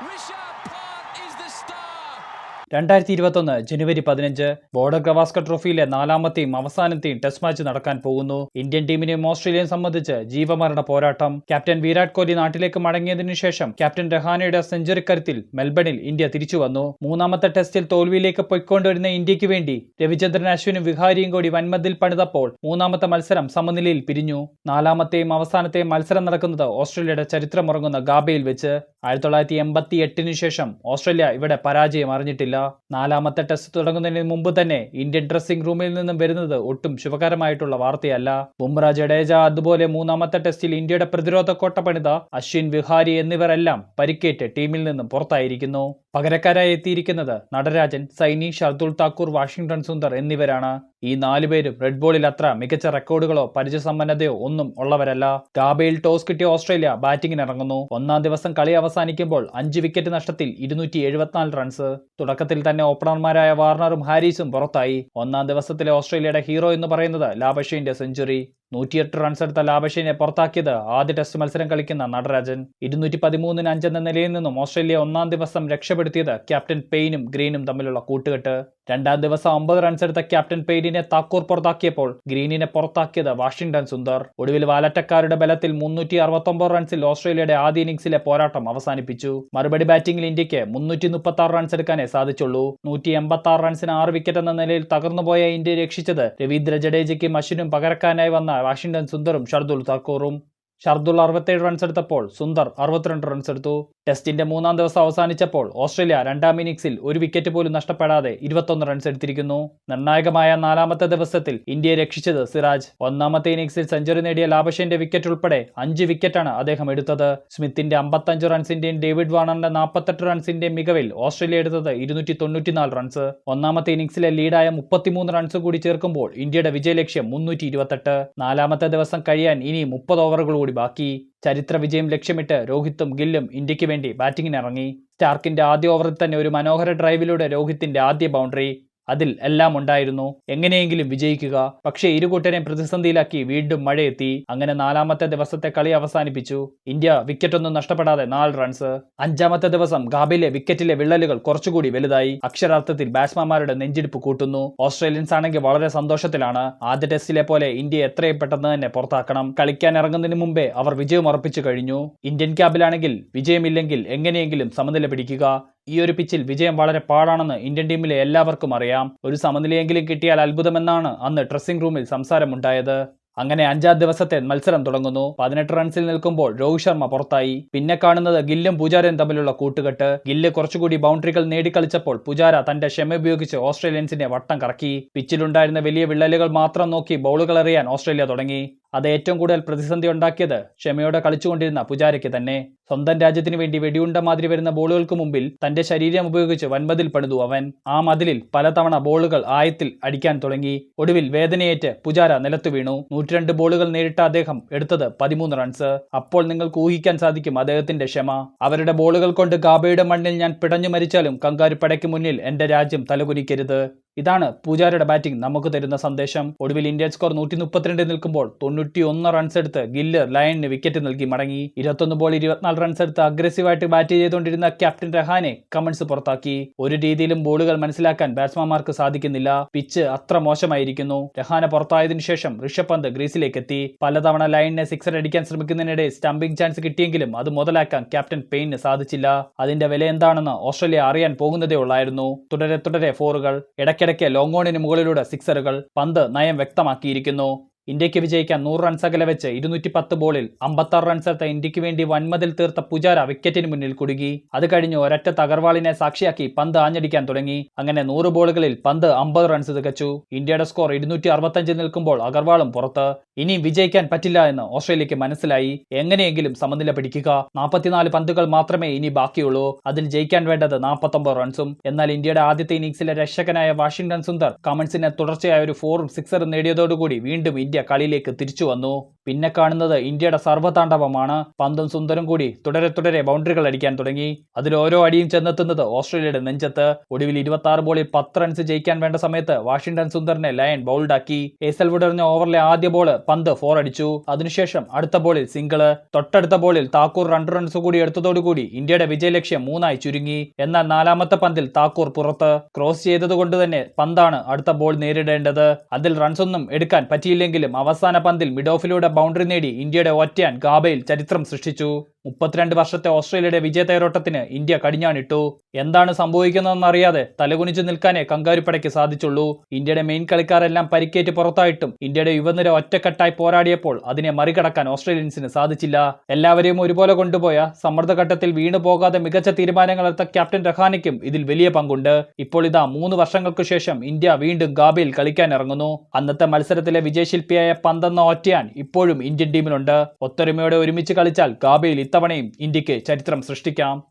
Rishabh Pant is the star. രണ്ടായിരത്തി ഇരുപത്തൊന്ന് ജനുവരി പതിനഞ്ച് ബോർഡർ ഗവാസ്കർ ട്രോഫിയിലെ നാലാമത്തെയും അവസാനത്തെയും ടെസ്റ്റ് മാച്ച് നടക്കാൻ പോകുന്നു. ഇന്ത്യൻ ടീമിനെയും ഓസ്ട്രേലിയയും സംബന്ധിച്ച് ജീവമരണ പോരാട്ടം. ക്യാപ്റ്റൻ വിരാട് കോഹ്ലി നാട്ടിലേക്ക് മടങ്ങിയതിനു ശേഷം ക്യാപ്റ്റൻ രഹാനയുടെ സെഞ്ചുറി കരുത്തിൽ മെൽബണിൽ ഇന്ത്യ തിരിച്ചു വന്നു. മൂന്നാമത്തെ ടെസ്റ്റിൽ തോൽവിയിലേക്ക് പൊയ്ക്കൊണ്ടുവരുന്ന ഇന്ത്യയ്ക്ക് വേണ്ടി രവിചന്ദ്രൻ അശ്വിനും വിഹാരിയും കൂടി വൻമതിൽ പണിതപ്പോൾ മൂന്നാമത്തെ മത്സരം സമനിലയിൽ പിരിഞ്ഞു. നാലാമത്തെയും അവസാനത്തെയും മത്സരം നടക്കുന്നത് ഓസ്ട്രേലിയയുടെ ചരിത്രമുറങ്ങുന്ന ഗാബയിൽ വെച്ച്. ആയിരത്തി തൊള്ളായിരത്തി എൺപത്തി എട്ടിനു ശേഷം ഓസ്ട്രേലിയ ഇവിടെ പരാജയം അറിഞ്ഞിട്ടില്ല. നാലാമത്തെ ടെസ്റ്റ് തുടങ്ങുന്നതിന് മുമ്പ് തന്നെ ഇന്ത്യൻ ഡ്രസ്സിംഗ് റൂമിൽ നിന്നും വരുന്നത് ഒട്ടും ശുഭകരമായിട്ടുള്ള വാർത്തയല്ല. ബുംറ ജഡേജ അതുപോലെ മൂന്നാമത്തെ ടെസ്റ്റിൽ ഇന്ത്യയുടെ പ്രതിരോധ കോട്ട പണിത അശ്വിൻ വിഹാരി എന്നിവരെല്ലാം പരിക്കേറ്റ് ടീമിൽ നിന്നും പുറത്തായിരിക്കുന്നു. പകരക്കാരായി എത്തിയിരിക്കുന്നത് നടരാജൻ സൈനി ഷർദുൽ താക്കൂർ വാഷിംഗ്ടൺ സുന്ദർ എന്നിവരാണ്. ഈ നാലുപേരും റെഡ് ബോളിൽ അത്ര മികച്ച റെക്കോർഡുകളോ പരിചയസമ്പന്നതയോ ഒന്നും ഉള്ളവരല്ല. ഗാബയിൽ ടോസ് കിട്ടിയ ഓസ്ട്രേലിയ ബാറ്റിംഗിന് ഇറങ്ങുന്നു. ഒന്നാം ദിവസം കളി അവസാനിക്കുമ്പോൾ അഞ്ച് വിക്കറ്റ് നഷ്ടത്തിൽ ഇരുന്നൂറ്റി എഴുപത്തിനാല് റൺസ് തുടക്കത്തിൽ തന്നെ ഓപ്പണർമാരായ വാർണറും ഹാരിസും പുറത്തായി. ഒന്നാം ദിവസത്തിലെ ഓസ്ട്രേലിയയുടെ ഹീറോ എന്ന് പറയുന്നത് ലാബഷീന്റെ സെഞ്ചുറി നൂറ്റിയെട്ട് റൺസ് എടുത്ത ലാബഷീനെ പുറത്താക്കിയത് ആദ്യ ടെസ്റ്റ് മത്സരം കളിക്കുന്ന നടരാജൻ. ഇരുന്നൂറ്റി പതിമൂന്നിന് അഞ്ചെന്ന നിലയിൽ നിന്നും ഓസ്ട്രേലിയ ഒന്നാം ദിവസം രക്ഷപ്പെടുത്തിയത് ക്യാപ്റ്റൻ പെയിനും ഗ്രീനും തമ്മിലുള്ള കൂട്ടുകെട്ട്. രണ്ടാം ദിവസം അമ്പത് റൺസ് എടുത്ത ക്യാപ്റ്റൻ പെയ്ഡിനെ താക്കൂർ പുറത്താക്കിയപ്പോൾ ഗ്രീനിനെ പുറത്താക്കിയത് വാഷിംഗ്ടൺ സുന്ദർ. ഒടുവിൽ വാലറ്റക്കാരുടെ ബലത്തിൽ മുന്നൂറ്റി അറുപത്തൊമ്പത് റൺസിൽ ഓസ്ട്രേലിയയുടെ ആദ്യ ഇന്നിംഗ്സിലെ പോരാട്ടം അവസാനിപ്പിച്ചു. മറുപടി ബാറ്റിംഗിൽ ഇന്ത്യയ്ക്ക് മുന്നൂറ്റി മുപ്പത്തി ആറ് റൺസ് എടുക്കാനേ സാധിച്ചുള്ളൂ. നൂറ്റി എൺപത്തി ആറ് റൺസിന് ആറ് വിക്കറ്റ് എന്ന നിലയിൽ തകർന്നുപോയ ഇന്ത്യ രക്ഷിച്ചത് രവീന്ദ്ര ജഡേജയ്ക്കും അശ്വിനും പകരക്കാനായി വന്ന വാഷിംഗ്ടൺ സുന്ദറും ഷർദുൽ താക്കൂറും. ഷർദുൽ അറുപത്തേഴ് റൺസ് എടുത്തപ്പോൾ സുന്ദർ അറുപത്തിരണ്ട് റൺസ് എടുത്തു. ടെസ്റ്റിന്റെ മൂന്നാം ദിവസം അവസാനിച്ചപ്പോൾ ഓസ്ട്രേലിയ രണ്ടാം ഇന്നിംഗ്സിൽ ഒരു വിക്കറ്റ് പോലും നഷ്ടപ്പെടാതെ ഇരുപത്തൊന്ന് റൺസ് എടുത്തിരിക്കുന്നു. നിർണായകമായ നാലാമത്തെ ദിവസത്തിൽ ഇന്ത്യയെ രക്ഷിച്ചത് സിറാജ്. ഒന്നാമത്തെ ഇന്നിംഗ്സിൽ സെഞ്ചുറി നേടിയ ലാബഷന്റെ വിക്കറ്റ് ഉൾപ്പെടെ അഞ്ച് വിക്കറ്റാണ് അദ്ദേഹം എടുത്തത്. സ്മിത്തിന്റെ അമ്പത്തഞ്ച് റൺസിന്റെയും ഡേവിഡ് വാണറിന്റെ നാൽപ്പത്തെട്ട് റൺസിന്റെയും മികവിൽ ഓസ്ട്രേലിയ എടുത്തത് ഇരുന്നൂറ്റി തൊണ്ണൂറ്റിനാല് റൺസ് ഒന്നാമത്തെ ഇന്നിംഗ്സിലെ ലീഡായ മുപ്പത്തിമൂന്ന് റൺസ് കൂടി ചേർക്കുമ്പോൾ ഇന്ത്യയുടെ വിജയലക്ഷ്യം മുന്നൂറ്റി ഇരുപത്തെട്ട് നാലാമത്തെ ദിവസം കഴിയാൻ ഇനി മുപ്പത് ഓവറുകൾ കൂടി ബാക്കി. ചരിത്ര വിജയം ലക്ഷ്യമിട്ട് രോഹിത്തും ഗില്ലും ഇന്ത്യയ്ക്ക് വേണ്ടി ബാറ്റിങ്ങിനിറങ്ങി. സ്റ്റാർക്കിന്റെ ആദ്യ ഓവറിൽ തന്നെ ഒരു മനോഹര ഡ്രൈവിലൂടെ രോഹിത്തിന്റെ ആദ്യ ബൗണ്ടറി അതിൽ എല്ലാം ഉണ്ടായിരുന്നു. എങ്ങനെയെങ്കിലും വിജയിക്കുക. പക്ഷേ ഇരുകൂട്ടരെയും പ്രതിസന്ധിയിലാക്കി വീണ്ടും മഴയെത്തി. അങ്ങനെ നാലാമത്തെ ദിവസത്തെ കളി അവസാനിപ്പിച്ചു. ഇന്ത്യ വിക്കറ്റൊന്നും നഷ്ടപ്പെടാതെ നാല് റൺസ് അഞ്ചാമത്തെ ദിവസം ഗാബിലെ വിക്കറ്റിലെ വിള്ളലുകൾ കുറച്ചുകൂടി വലുതായി. അക്ഷരാർത്ഥത്തിൽ ബാറ്റ്സ്മാൻമാരുടെ നെഞ്ചിടിപ്പ് കൂട്ടുന്നു. ഓസ്ട്രേലിയൻസ് ആണെങ്കിൽ വളരെ സന്തോഷത്തിലാണ്. ആദ്യ ടെസ്റ്റിലെ പോലെ ഇന്ത്യ എത്രയും പെട്ടെന്ന് തന്നെ പുറത്താക്കണം. കളിക്കാൻ ഇറങ്ങുന്നതിന് മുമ്പേ അവർ വിജയം ഉറപ്പിച്ചു കഴിഞ്ഞു. ഇന്ത്യൻ ക്യാബിലാണെങ്കിൽ വിജയമില്ലെങ്കിൽ എങ്ങനെയെങ്കിലും സമനില പിടിക്കുക. ഈ ഒരു പിച്ചിൽ വിജയം വളരെ പാടാണെന്ന് ഇന്ത്യൻ ടീമിലെ എല്ലാവർക്കും അറിയാം. ഒരു സമനിലയെങ്കിലും കിട്ടിയാൽ അത്ഭുതമെന്നാണ് അന്ന് ഡ്രസ്സിംഗ് റൂമിൽ സംസാരമുണ്ടായത്. അങ്ങനെ അഞ്ചാം ദിവസത്തെ മത്സരം തുടങ്ങുന്നു. പതിനെട്ട് റൺസിൽ നിൽക്കുമ്പോൾ രോഹിത് ശർമ്മ പുറത്തായി. പിന്നെ കാണുന്നത് ഗില്ലും പൂജാരയും തമ്മിലുള്ള കൂട്ടുകെട്ട്. ഗില്ല് കുറച്ചുകൂടി ബൗണ്ടറികൾ നേടിക്കളിച്ചപ്പോൾ പൂജാര തന്റെ ക്ഷമ ഉപയോഗിച്ച് ഓസ്ട്രേലിയൻസിനെ വട്ടം കറക്കി. പിച്ചിലുണ്ടായിരുന്ന വലിയ വിള്ളലുകൾ മാത്രം നോക്കി ബോളുകൾ എറിയാൻ ഓസ്ട്രേലിയ തുടങ്ങി. അത് ഏറ്റവും കൂടുതൽ പ്രതിസന്ധി ഉണ്ടാക്കിയത് ക്ഷമയോടെ കളിച്ചുകൊണ്ടിരുന്ന പുജാരയ്ക്ക് തന്നെ. സ്വന്തം രാജ്യത്തിന് വേണ്ടി വെടിയുണ്ട മാതിരി വരുന്ന ബോളുകൾക്ക് മുമ്പിൽ തന്റെ ശരീരം ഉപയോഗിച്ച് വൻമതിൽ പണിതു അവൻ. ആ മതിലിൽ പലതവണ ബോളുകൾ ആയത്തിൽ അടിക്കാൻ തുടങ്ങി. ഒടുവിൽ വേദനയേറ്റ് പുജാര നിലത്തു വീണു. നൂറ്റിരണ്ട് ബോളുകൾ നേരിട്ട അദ്ദേഹം എടുത്തത് പതിമൂന്ന് റൺസ് അപ്പോൾ നിങ്ങൾക്ക് ഊഹിക്കാൻ സാധിക്കും അദ്ദേഹത്തിന്റെ ക്ഷമ. അവരുടെ ബോളുകൾ കൊണ്ട് ഗാബയുടെ മണ്ണിൽ ഞാൻ പിടഞ്ഞു മരിച്ചാലും കങ്കാരുപ്പടയ്ക്ക് മുന്നിൽ എന്റെ രാജ്യം തലകുനിക്കരുത്. ഇതാണ് പൂജാരയുടെ ബാറ്റിംഗ്. നമുക്ക് തരുന്ന സന്ദേശം. ഒടുവിൽ ഇന്ത്യൻ സ്കോർ നൂറ്റി മുപ്പത്തിരണ്ടിൽ നിൽക്കുമ്പോൾ തൊണ്ണൂറ്റി ഒന്ന് റൺസ് എടുത്ത് ഗില്ലർ ലയണിന് വിക്കറ്റ് നൽകി മടങ്ങി. ഇരുപത്തൊന്ന് ബോൾ ഇരുപത്തിനാല് റൺസ് എടുത്ത് അഗ്രസീവായിട്ട് ബാറ്റ് ചെയ്തുകൊണ്ടിരുന്ന ക്യാപ്റ്റൻ രഹാനെ കമൻസ് പുറത്താക്കി. ഒരു രീതിയിലും ബോളുകൾ മനസ്സിലാക്കാൻ ബാറ്റ്സ്മാൻമാർക്ക് സാധിക്കുന്നില്ല. പിച്ച് അത്ര മോശമായിരിക്കുന്നു. രഹാന പുറത്തായതിനു ശേഷം ഋഷഭ് പന്ത് ഗ്രീസിലേക്ക് എത്തി പലതവണ ലൈനിനെ സിക്സർ അടിക്കാൻ ശ്രമിക്കുന്നതിനിടെ സ്റ്റംപിംഗ് ചാൻസ് കിട്ടിയെങ്കിലും അത് മുതലാക്കാൻ ക്യാപ്റ്റൻ പെയിന് സാധിച്ചില്ല. അതിന്റെ വില എന്താണെന്ന് ഓസ്ട്രേലിയ അറിയാൻ പോകുന്നതേ ഉള്ളായിരുന്നു. തുടരെ തുടരെ ഫോറുകൾ ഇടയ്ക്കിടയ്ക്ക് ലോങ് ലോങ്ങോണിന് മുകളിലൂടെ സിക്സറുകൾ പന്ത് നയം വ്യക്തമാക്കിയിരിക്കുന്നു. ഇന്ത്യയ്ക്ക് വിജയിക്കാൻ നൂറ് റൺസ് അകലെ വെച്ച് ഇരുന്നൂറ്റി പത്ത് ബോളിൽ അമ്പത്താറ് റൺസെടുത്ത ഇന്ത്യയ്ക്ക് വേണ്ടി വൻമതിൽ തീർത്ത പുജാര വിക്കറ്റിന് മുന്നിൽ കുടുങ്ങി. അത് കഴിഞ്ഞ് ഒരൊറ്റ തകർവാളിനെ സാക്ഷിയാക്കി പന്ത് ആഞ്ഞടിക്കാൻ തുടങ്ങി. അങ്ങനെ നൂറ് ബോളുകളിൽ പന്ത് അമ്പത് റൺസ് തികച്ചു. ഇന്ത്യയുടെ സ്കോർ ഇരുന്നൂറ്റി അറുപത്തഞ്ചിൽ നിൽക്കുമ്പോൾ അഗർവാളും പുറത്ത്. ഇനി വിജയിക്കാൻ പറ്റില്ല എന്ന് ഓസ്ട്രേലിയക്ക് മനസ്സിലായി. എങ്ങനെയെങ്കിലും സമനില പിടിക്കുക. നാൽപ്പത്തിനാല് പന്തുകൾ മാത്രമേ ഇനി ബാക്കിയുള്ളൂ. അതിൽ ജയിക്കാൻ വേണ്ടത് നാൽപ്പത്തൊമ്പത് റൺസും എന്നാൽ ഇന്ത്യയുടെ ആദ്യത്തെ ഇന്നിംഗ്സിലെ രക്ഷകനായ വാഷിംഗ്ടൺ സുന്ദർ കമൻസിനെ തുടർച്ചയായ ഒരു ഫോറും സിക്സറും നേടിയതോടുകൂടി വീണ്ടും ഇന്ത്യ ഇന്ത്യ കളിയിലേക്ക് തിരിച്ചു വന്നു. പിന്നെ കാണുന്നത് ഇന്ത്യയുടെ സർവതാണ്ഡവമാണ്. പന്തും സുന്ദരം കൂടി തുടരെ തുടരെ ബൗണ്ടറികൾ അടിക്കാൻ തുടങ്ങി. അതിൽ ഓരോ അടിയും ചെന്നെത്തുന്നത് ഓസ്ട്രേലിയയുടെ നെഞ്ചത്ത്. ഒടുവിൽ ഇരുപത്തി ആറ് ബോളിൽ പത്ത് റൺസ് ജയിക്കാൻ വേണ്ട സമയത്ത് വാഷിംഗ്ടൺ സുന്ദറിനെ ലയൺ ബൗൾഡാക്കി എൽ വിടറിഞ്ഞ ഓവറിലെ ആദ്യ ബോൾ പന്ത് ഫോർ അടിച്ചു. അതിനുശേഷം അടുത്ത ബോളിൽ സിംഗിൾ തൊട്ടടുത്ത ബോളിൽ താക്കൂർ രണ്ട് റൺസ് കൂടി എടുത്തതോടുകൂടി ഇന്ത്യയുടെ വിജയലക്ഷ്യം മൂന്നായി ചുരുങ്ങി. എന്നാൽ നാലാമത്തെ പന്തിൽ താക്കൂർ പുറത്ത്. ക്രോസ് ചെയ്തതുകൊണ്ട് തന്നെ പന്താണ് അടുത്ത ബോൾ നേരിടേണ്ടത്. അതിൽ റൺസൊന്നും എടുക്കാൻ പറ്റിയില്ലെങ്കിലും അവസാന പന്തിൽ മിഡോഫിലൂടെ ബൗണ്ടറി നേടി ഇന്ത്യയുടെ ഒറ്റയാൻ ഗാബയിൽ ചരിത്രം സൃഷ്ടിച്ചു. മുപ്പത്തിരണ്ട് വർഷത്തെ ഓസ്ട്രേലിയയുടെ വിജയതേരോട്ടത്തിന് ഇന്ത്യ കടിഞ്ഞാണിട്ടു. എന്താണ് സംഭവിക്കുന്നതെന്നറിയാതെ തലകുനിച്ചു നിൽക്കാനേ കങ്കാരുപ്പടയ്ക്ക് സാധിച്ചുള്ളൂ. ഇന്ത്യയുടെ മെയിൻ കളിക്കാരെല്ലാം പരിക്കേറ്റ് പുറത്തായിട്ടും ഇന്ത്യയുടെ യുവനിര ഒറ്റക്കെട്ടായി പോരാടിയപ്പോൾ അതിനെ മറികടക്കാൻ ഓസ്ട്രേലിയൻസിന് സാധിച്ചില്ല. എല്ലാവരെയും ഒരുപോലെ കൊണ്ടുപോയ സമ്മർദ്ദഘട്ടത്തിൽ വീണു പോകാതെ മികച്ച തീരുമാനങ്ങളെടുത്ത ക്യാപ്റ്റൻ രഹാനയ്ക്കും ഇതിൽ വലിയ പങ്കുണ്ട്. ഇപ്പോൾ ഇതാ മൂന്ന് വർഷങ്ങൾക്കു ശേഷം ഇന്ത്യ വീണ്ടും ഗാബയിൽ കളിക്കാൻ ഇറങ്ങുന്നു അന്നത്തെ മത്സരത്തിലെ വിജയശില്പിയായ പന്തെന്ന ഒറ്റയാൻ ഇപ്പോഴും ഇന്ത്യൻ ടീമിലുണ്ട് ഒത്തൊരുമയോടെ ഒരുമിച്ച് കളിച്ചാൽ ഗാബയിൽ ഇത്തവണയും ഇന്ത്യയ്ക്ക് ചരിത്രം സൃഷ്ടിക്കാം.